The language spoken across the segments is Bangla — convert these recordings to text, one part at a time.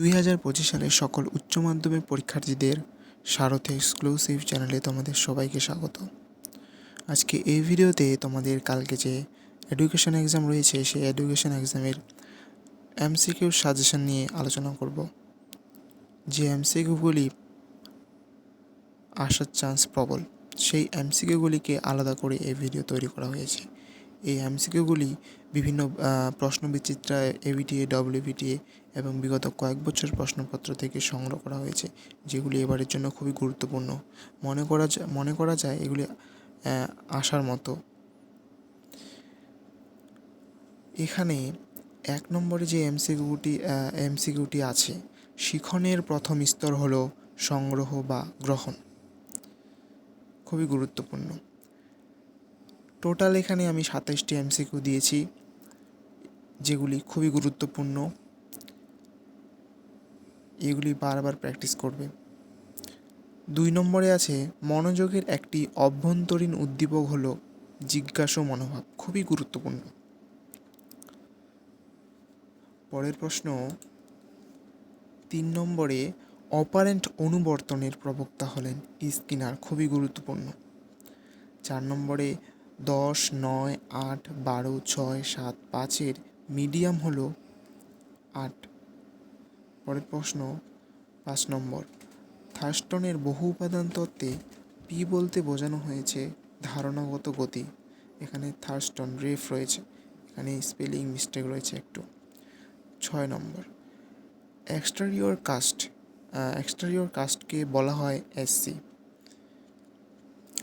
দুই হাজার পঁচিশ সকল উচ্চ মাধ্যমিক পরীক্ষার্থীদের সারথে এক্সক্লুসিভ চ্যানেলে তোমাদের সবাইকে স্বাগত। আজকে এই ভিডিওতে তোমাদের কালকে যে এডুকেশন এক্সাম রয়েছে, সেই এডুকেশন এক্সামের এমসিকিউ সাজেশন নিয়ে আলোচনা করব। যে এমসিকিউগুলি আসার চান্স প্রবল, সেই এমসিকিউগুলিকে আলাদা করে এই ভিডিও তৈরি করা হয়েছে। এই এমসিকিউগুলি বিভিন্ন প্রশ্নবিচিত্রা এবিটিএ ডব্লিউবিটিএ এবং বিগত কয়েক বছর প্রশ্নপত্র থেকে সংগ্রহ করা হয়েছে, যেগুলি এবারের জন্য খুবই গুরুত্বপূর্ণ। মনে করা মনে করা যায় এগুলি আসার মতো। এখানে এক নম্বরে যে এমসিকিউটি এমসিকিউটি আছে, শিখনের প্রথম স্তর হলো সংগ্রহ বা গ্রহণ। খুবই গুরুত্বপূর্ণ। টোটাল এখানে আমি সাতাইশটি এমসিকিউ দিয়েছি, যেগুলি খুবই গুরুত্বপূর্ণ। এগুলি বারবার প্র্যাকটিস করবে। দুই নম্বরে আছে, মনোযোগের একটি অভ্যন্তরীণ উদ্দীপক হলো জিজ্ঞাসা মনোভাব, খুবই গুরুত্বপূর্ণ। পরের প্রশ্ন, তিন নম্বরে অপারেন্ট অনুবর্তনের প্রবক্তা হলেন স্কিনার, খুবই গুরুত্বপূর্ণ। চার নম্বরে দশ, নয়, আট, বারো, ছয়, সাত, পাঁচের মিডিয়াম হলো আট। পরের প্রশ্ন, পাঁচ নম্বর। থার্স্টনের বহু উপাদান তত্ত্বে পি বলতে বোঝানো হয়েছে ধারণাগত গতি। এখানে থার্স্টন রেফ রয়েছে, এখানে স্পেলিং মিস্টেক রয়েছে একটু। ছয় নম্বর। এক্সটেরিয়র কাস্ট এক্সটেরিয়র কাস্টকে বলা হয় এসসি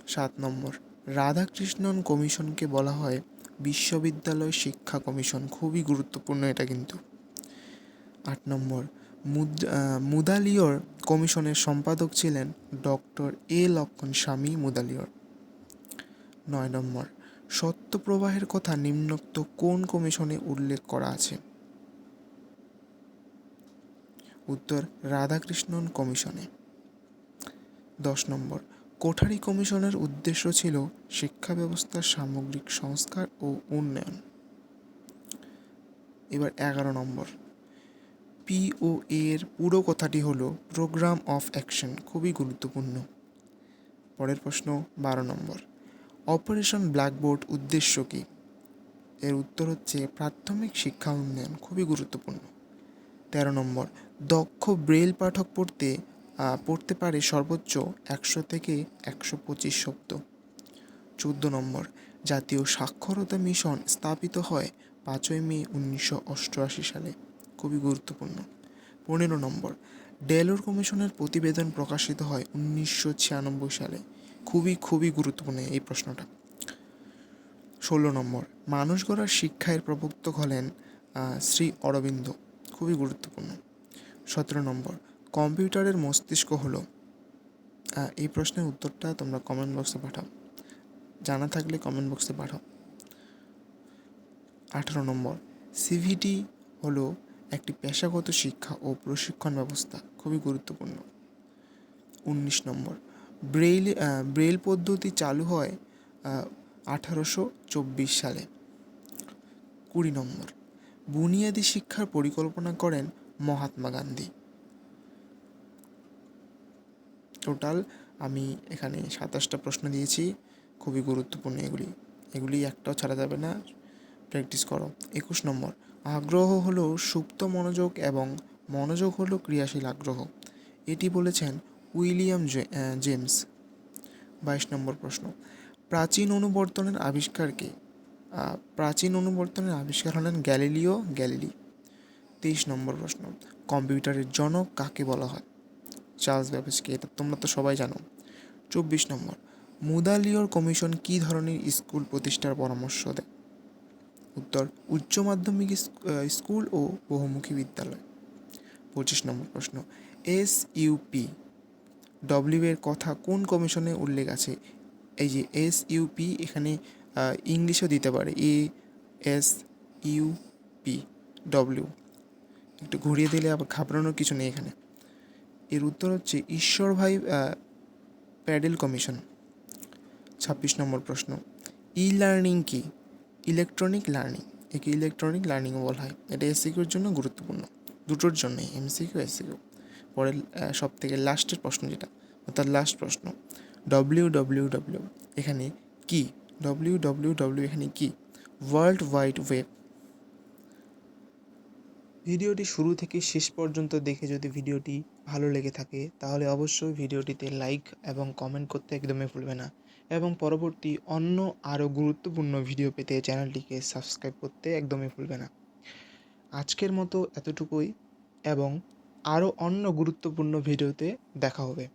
সাত নম্বর। রাধাকৃষ্ণন কমিশনকে বলা হয় বিশ্ববিদ্যালয় শিক্ষা কমিশন। খুবই গুরুত্বপূর্ণ এটা কিন্তু। আট নম্বর মুদালিয়র কমিশনের সম্পাদক ছিলেন ডক্টর এ লক্ষণ স্বামী মুদালিয়র। নয় নম্বর সত্য প্রবাহের কথা নিম্নোক্ত কোন কমিশনে উল্লেখ করা আছে? উত্তর, রাধাকৃষ্ণন কমিশনে। দশ নম্বর কোঠারি কমিশনের উদ্দেশ্য ছিল শিক্ষা ব্যবস্থার সামগ্রিক সংস্কার ও উন্নয়ন। এবার এগারো নম্বর। পিও এর পুরো কথাটি হলো প্রোগ্রাম অফ অ্যাকশন, খুবই গুরুত্বপূর্ণ। পরের প্রশ্ন বারো নম্বর। অপারেশন ব্ল্যাকবোর্ড উদ্দেশ্য কী? এর উত্তর হচ্ছে প্রাথমিক শিক্ষা উন্নয়ন, খুবই গুরুত্বপূর্ণ। তেরো নম্বর। দক্ষ ব্রেল পাঠক পড়তে পড়তে পারে সর্বোচ্চ একশো থেকে একশো পঁচিশ শব্দ। চোদ্দ নম্বর, জাতীয় সাক্ষরতা মিশন স্থাপিত হয় পাঁচই মে উনিশশো অষ্টআশি সালে। খুবই গুরুত্বপূর্ণ। পনেরো নম্বর, ডেলোর কমিশনের প্রতিবেদন প্রকাশিত হয় উনিশশো ছিয়ানব্বই সালে। খুবই খুবই গুরুত্বপূর্ণ এই প্রশ্নটা। ষোলো নম্বর, মানুষ গড়ার শিক্ষায়ের প্রবর্তক হলেন শ্রী অরবিন্দ। খুবই গুরুত্বপূর্ণ। সতেরো নম্বর কম্পিউটারের মস্তিষ্ক হলো? এই প্রশ্নের উত্তরটা তোমরা কমেন্ট বক্সে পাঠাও। জানা থাকলে কমেন্ট বক্সে পাঠাও। আঠারো নম্বর। সিভিটি হলো একটি পেশাগত শিক্ষা ও প্রশিক্ষণ ব্যবস্থা, খুবই গুরুত্বপূর্ণ। উনিশ নম্বর। ব্রেইল ব্রেইল পদ্ধতি চালু হয় আঠারোশো চব্বিশ সালে। কুড়ি নম্বর। বুনিয়াদী শিক্ষার পরিকল্পনা করেন মহাত্মা গান্ধী। টোটাল আমি এখানে সাতাশটা প্রশ্ন দিয়েছি, খুবই গুরুত্বপূর্ণ এগুলি। এগুলি একটাও ছাড়া যাবে না, প্র্যাকটিস করো। একুশ নম্বর, আগ্রহ হলো সুপ্ত মনোযোগ এবং মনোযোগ হলো ক্রিয়াশীল আগ্রহ। এটি বলেছেন উইলিয়াম জেমস। বাইশ নম্বর প্রশ্ন, প্রাচীন অনুবর্তনের আবিষ্কারকে প্রাচীন অনুবর্তনের আবিষ্কার হলেন গ্যালিলিও, গ্যালিলি। তেইশ নম্বর প্রশ্ন, কম্পিউটারের জনক কাকে বলা হয়? চার্লস ব্যাবেজকে, এটা তোমরা তো সবাই জানো। চব্বিশ নম্বর, মুদালিয়র কমিশন কী ধরনের স্কুল প্রতিষ্ঠার পরামর্শ দেয়? উত্তর, উচ্চ মাধ্যমিক স্কুল ও বহুমুখী বিদ্যালয়। পঁচিশ নম্বর প্রশ্ন, এস ইউপি ডব্লিউ এর কথা কোন কমিশনে উল্লেখ আছে? এই যে এস ইউপি এখানে ইংলিশেও দিতে পারে, এ এস ইউপি ডব্লিউ। একটু ঘুরিয়ে দিলে আবার ঘাবড়ানোর কিছু নেই এখানে। এর উত্তর হচ্ছে ঈশ্বর ভাই প্যাডেল কমিশন। ছাব্বিশ নম্বর প্রশ্ন। ই লার্নিং কি? Electronic learning. একে ইলেকট্রনিক লার্নিংও বলা হয়। এটা এসিকিউর জন্য গুরুত্বপূর্ণ। দুটোর জন্যই, এমসিকিউ এসিকিউ পরের সব থেকে লাস্টের প্রশ্ন যেটা, অর্থাৎ লাস্ট প্রশ্ন। ডব্লিউ ডব্লিউ ডব্লিউ এখানে কি? ডব্লিউ ডব্লিউ ডব্লিউ এখানে কি? ওয়ার্ল্ড ওয়াইড ওয়েব ভিডিওটি শুরু থেকে শেষ পর্যন্ত দেখে যদি ভিডিওটি ভালো লেগে থাকে, তাহলে অবশ্যই ভিডিওটিতে লাইক এবং কমেন্ট করতে একদমই ভুলবে না। এবং পরবর্তী অন্য আরও গুরুত্বপূর্ণ ভিডিও পেতে চ্যানেলটিকে সাবস্ক্রাইব করতে একদমই ভুলবে না। আজকের মতো এতটুকুই, এবং আরও অন্য গুরুত্বপূর্ণ ভিডিওতে দেখা হবে।